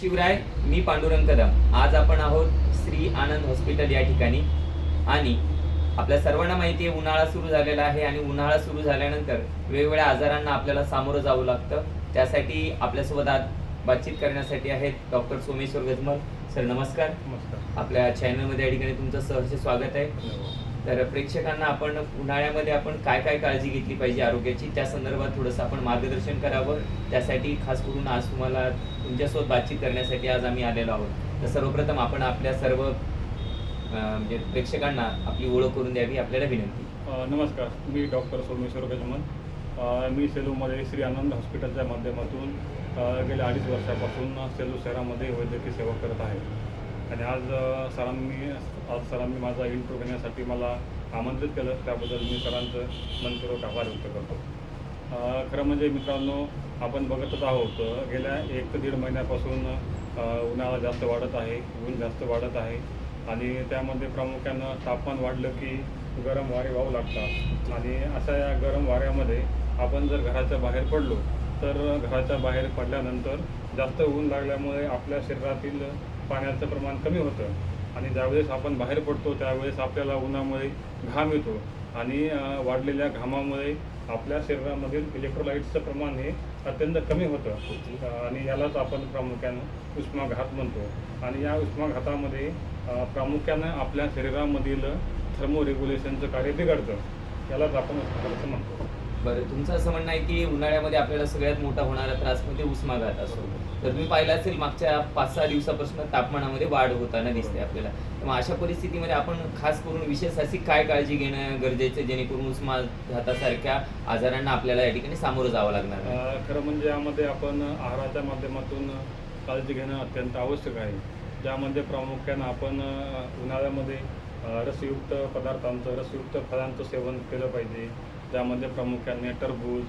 शिवराय मी पांडुरंग कदम. आज आपण आहोत श्री आनंद हॉस्पिटल या ठिकाणी. आणि आपल्या सर्वांना माहिती आहे उन्हाळा सुरू झालेला आहे आणि उन्हाळा सुरू झाल्यानंतर वेगवेगळ्या आजारांना आपल्याला सामोरं जावं लागतं. त्यासाठी आपल्यासोबत आज बातचीत करण्यासाठी आहेत डॉक्टर सोमेश्वर गजमल. सर नमस्कार. नमस्कार. आपल्या चॅनलमध्ये या ठिकाणी तुमचं सहर्ष स्वागत आहे. तर प्रेक्षकांना आपण उन्हाळ्यामध्ये आपण काय काय काळजी घेतली पाहिजे आरोग्याची? त्या संदर्भात थोडंसं आपण मार्गदर्शन करावं. त्यासाठी खास करून आज तुम्हाला तुमच्यासोबत बातचीत करण्यासाठी आज आम्ही आलेलो आहोत. तर सर्वप्रथम आपण आपल्या सर्व म्हणजे प्रेक्षकांना आपली ओळख करून द्यावी आपल्याला विनंती. नमस्कार. मी डॉक्टर सोमेश्वर गजमन. मी सेलूमध्ये श्री आनंद हॉस्पिटलच्या माध्यमातून गेल्या अडीच वर्षापासून सेलू शहरामध्ये वैद्यकीय सेवा करत आहे. आणि आज सरांनी आज सरांनी माझा इंट्रो घेण्यासाठी मला आमंत्रित केलं. त्याबद्दल मी सरांचं मनपूर्वक आभार व्यक्त करतो. खरं म्हणजे मित्रांनो आपण बघतच आहोत गेल्या एक ते दीड महिन्यापासून उन्हाळा जास्त वाढत आहे ऊन जास्त वाढत आहे आणि त्यामध्ये प्रामुख्यानं तापमान वाढलं की गरम वारे वाहू लागतात. आणि अशा या गरम वाऱ्यामध्ये आपण जर घराच्या बाहेर पडलो तर घराच्या बाहेर पडल्यानंतर जास्त ऊन लागल्यामुळे आपल्या शरीरातील पाण्याचं प्रमाण कमी होतं आणि ज्यावेळेस आपण बाहेर पडतो त्यावेळेस आपल्याला उन्हामुळे घाम येतो आणि वाढलेल्या घामामुळे आपल्या शरीरामधील इलेक्ट्रोलाइट्सचं प्रमाण हे अत्यंत कमी होतं. आणि यालाच आपण प्रामुख्यानं उष्माघात म्हणतो. आणि या उष्माघातामध्ये प्रामुख्यानं आपल्या शरीरामधील थर्मोरेग्युलेशनचं कार्य बिघडतं. यालाच आपण उष्माघात म्हणतो. बरं तुमचं असं म्हणणं आहे की उन्हाळ्यामध्ये आपल्याला सगळ्यात मोठा होणारा त्रास म्हणजे उष्माघात असतो. तर तुम्ही पाहिलं असेल मागच्या पाच सहा दिवसापासून तापमानामध्ये वाढ होताना दिसते आपल्याला. तर मग अशा परिस्थितीमध्ये आपण खास करून विशेष अशी काय काळजी घेणं गरजेचं जेणेकरून उष्माघातासारख्या आजारांना आपल्याला या ठिकाणी सामोरं जावं लागणार खरं म्हणजे यामध्ये आपण आहाराच्या माध्यमातून काळजी घेणं अत्यंत आवश्यक आहे. ज्यामध्ये प्रामुख्यानं आपण उन्हाळ्यामध्ये रसयुक्त पदार्थांचं रसयुक्त फळांचं सेवन केलं पाहिजे. ज्यामध्ये प्रामुख्याने टरबूज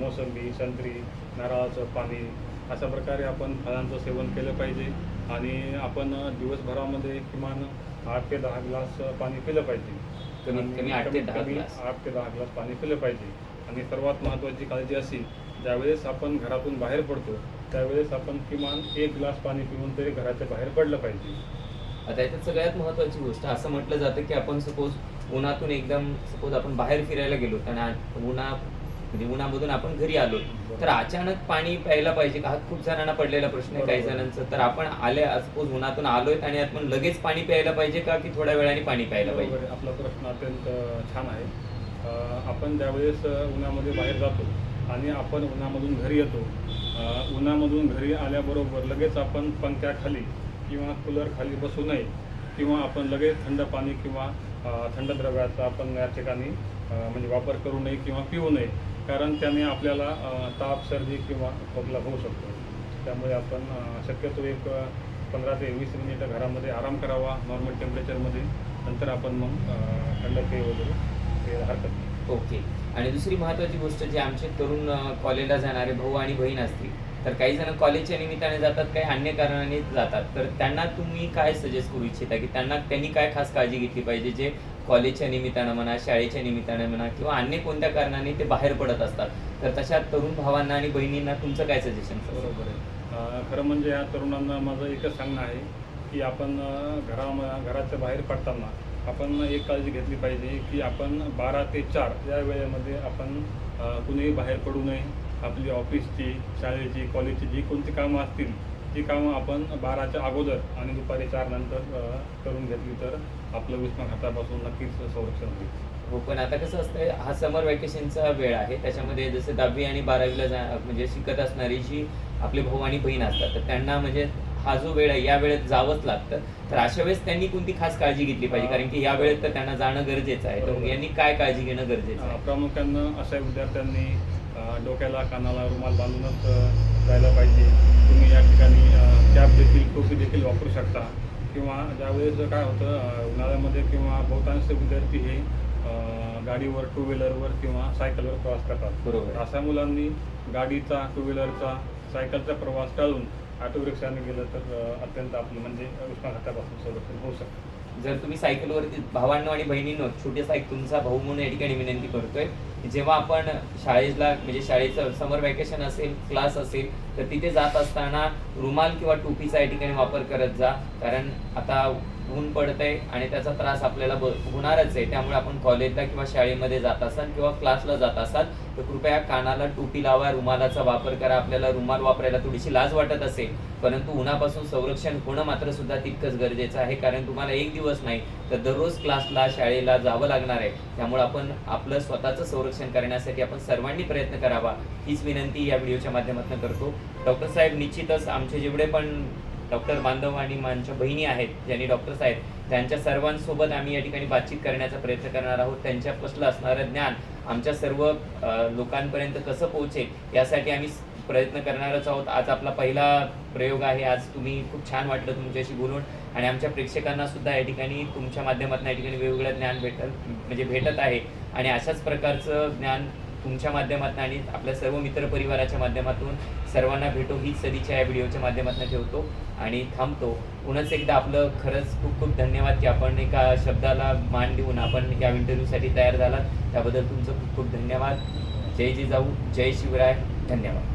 मोसंबी संत्री नारळाचं पाणी अशा प्रकारे आपण फळांचं सेवन केलं पाहिजे. आणि आपण दिवसभरामध्ये किमान आठ ते दहा ग्लास पाणी पिलं पाहिजे. कमी आठ ते कमीत दहा कमी ग्लास. आठ ते दहा ग्लास पाणी पिलं पाहिजे. आणि सर्वात महत्त्वाची काळजी अशी ज्यावेळेस आपण घरातून बाहेर पडतो त्यावेळेस आपण किमान एक ग्लास पाणी पिऊन तरी घराच्या बाहेर पडलं पाहिजे. आता याच्यात सगळ्यात महत्वाची गोष्ट असं म्हटलं जातं की आपण सपोज उन्हातून एकदम सपोज आपण बाहेर फिरायला गेलो आणि उन्हा म्हणजे उन्हामधून आपण घरी आलो तर अचानक पाणी प्यायला पाहिजे का हा खूप जणांना पडलेला प्रश्न आहे काही. जणांचं तर आपण आले सपोज उन्हातून आलोय आणि आपण लगेच पाणी प्यायला पाहिजे का की थोड्या वेळाने पाणी प्यायला पाहिजे. आपला प्रश्न अत्यंत छान आहे आपण ज्यावेळेस उन्हामध्ये बाहेर जातो आणि आपण उन्हामधून घरी येतो उन्हामधून घरी आल्याबरोबर लगेच आपण पंख्याखाली किंवा कूलर खाली बसू नये किंवा आपण लगेच थंड पाणी किंवा थंड द्रव्याचा आपण या ठिकाणी म्हणजे वापर करू नये किंवा पिऊ नये. कारण त्याने आपल्याला ताप सर्दी किंवा खोकला होऊ शकतो. त्यामुळे आपण शक्यतो एक पंधरा ते वीस मिनिटं घरामध्ये आराम करावा नॉर्मल टेम्परेचरमध्ये नंतर आपण मग थंड पेय वगैरे ते हरकत नाही. ओके. आणि दुसरी महत्त्वाची गोष्ट जी आमचे तरुण कॉलेजला जाणारे भाऊ आणि बहीण असतील तर काही जण कॉलेजच्या निमित्ताने जातात काही अन्य कारणाने जातात. तर त्यांना तुम्ही काय सजेस्ट करू इच्छिता? की त्यांना त्यांनी काय खास काळजी घेतली पाहिजे? जे कॉलेजच्या निमित्तानं म्हणा शाळेच्या निमित्ताने म्हणा किंवा अन्य कोणत्या कारणाने ते बाहेर पडत असतात? तर तशा तरुण भावांना आणि बहिणींना तुमचं काय सजेशन बरोबर आहे. खरं म्हणजे या तरुणांना माझं एकच सांगणं आहे की आपण घराम घरा घराच्या बाहेर पडताना आपण एक काळजी घेतली पाहिजे की आपण बारा ते चार या वेळेमध्ये आपण कुणीही बाहेर पडू नये. आपली ऑफिसची शाळेची कॉलेजची जी कोणती कामं असतील ती कामं आपण बाराच्या अगोदर आणि दुपारी चार नंतर करून घेतली तर आपलं उष्माघातापासून नक्कीच संरक्षण होईल. हो पण आता कसं असतंय हा समर वॅकेशनचा वेळ आहे. त्याच्यामध्ये जसं दहावी आणि बारावीला जा म्हणजे शिकत असणारी जी आपले भाऊ आणि बहीण असतात तर त्यांना म्हणजे हा जो वेळ आहे या वेळेत जावंच लागतं. तर अशा वेळेस त्यांनी कोणती खास काळजी घेतली पाहिजे? कारण की या वेळेत तर त्यांना जाणं गरजेचं आहे. तर. यांनी काय काळजी घेणं गरजेचं आहे? प्रामुख्यानं अशा विद्यार्थ्यांनी डोक्याला कानाला रुमाल बांधूनच जायला पाहिजे. तुम्ही या ठिकाणी कॅप देखील टोपी देखील वापरू शकता. किंवा ज्यावेळेस काय होतं उन्हाळ्यामध्ये किंवा बहुतांश विद्यार्थी हे गाडीवर टू व्हीलरवर किंवा सायकलवर प्रवास करतात. बरोबर. अशा मुलांनी गाडीचा टू व्हीलरचा सायकलचा प्रवास टाळून ऑटो रिक्षाने गेलं तर अत्यंत आपलं म्हणजे उष्माघातापासून संरक्षण होऊ शकतं. जर तुम्ही सायकलवरती भावांनो आणि बहिणींनो छोटे सायक तुमचा भाऊ म्हणून या ठिकाणी विनंती करतोय जेव्हा आपण शाळेला म्हणजे शाळेचं समर वॅकेशन असेल क्लास असेल तर तिथे जात असताना रुमाल किंवा टोपीचा या ठिकाणी वापर करत जा. कारण आता ऊन पडतंय आणि त्याचा त्रास आपल्याला ब- होणारच आहे. त्यामुळे आपण कॉलेजला किंवा शाळेमध्ये जात असाल किंवा क्लासला जात असाल तर कृपया कानाला टोपी लावा रुमालाचा वापर करा. आपल्याला रुमाल वापरायला थोडीशी लाज वाटत असेल परंतु उन्हापासून संरक्षण होणं मात्र सुद्धा तितकंच गरजेचं आहे. कारण तुम्हाला एक दिवस नाही तर दररोज क्लासला शाळेला जावं लागणार आहे. त्यामुळे आपण आपलं स्वतःचं संरक्षण करण्यासाठी आपण सर्वांनी प्रयत्न करावा. हीच विनंती या व्हिडिओच्या माध्यमातून करतो. डॉक्टर साहेब निश्चितच आमचे जेवढे पण डॉक्टर बांधव आणि माझ्या बहिणी आहेत ज्यांनी डॉक्टर्स आहेत त्यांच्या सर्वांसोबत आम्ही या ठिकाणी बातचीत करण्याचा प्रयत्न करणार आहोत. त्यांच्यापासलं असणारं ज्ञान आमच्या सर्व लोकांपर्यंत कसं पोहोचेल यासाठी आम्ही प्रयत्न करणारच आहोत. आज आपला पहिला प्रयोग आहे. आज तुम्ही खूप छान वाटलं तुमच्याशी बोलून आणि आमच्या प्रेक्षकांना सुद्धा या ठिकाणी तुमच्या माध्यमातून या ठिकाणी वेगवेगळं ज्ञान भेटत म्हणजे भेटत आहे. आणि अशाच प्रकारचं ज्ञान तुमच्या माध्यमातून आणि आपल्या सर्व मित्रपरिवाराच्या माध्यमातून सर्वांना भेटो हीच सदीच्या या व्हिडिओच्या माध्यमातून ठेवतो. आणि थांबतो. पुन्हाच एकदा आपलं खरंच खूप खूप धन्यवाद की आपण एका शब्दाला मान देऊन आपण या इंटरव्ह्यूसाठी तयार झालात. त्याबद्दल तुमचं खूप खूप धन्यवाद. जय जिजाऊ. जय शिवराय. धन्यवाद.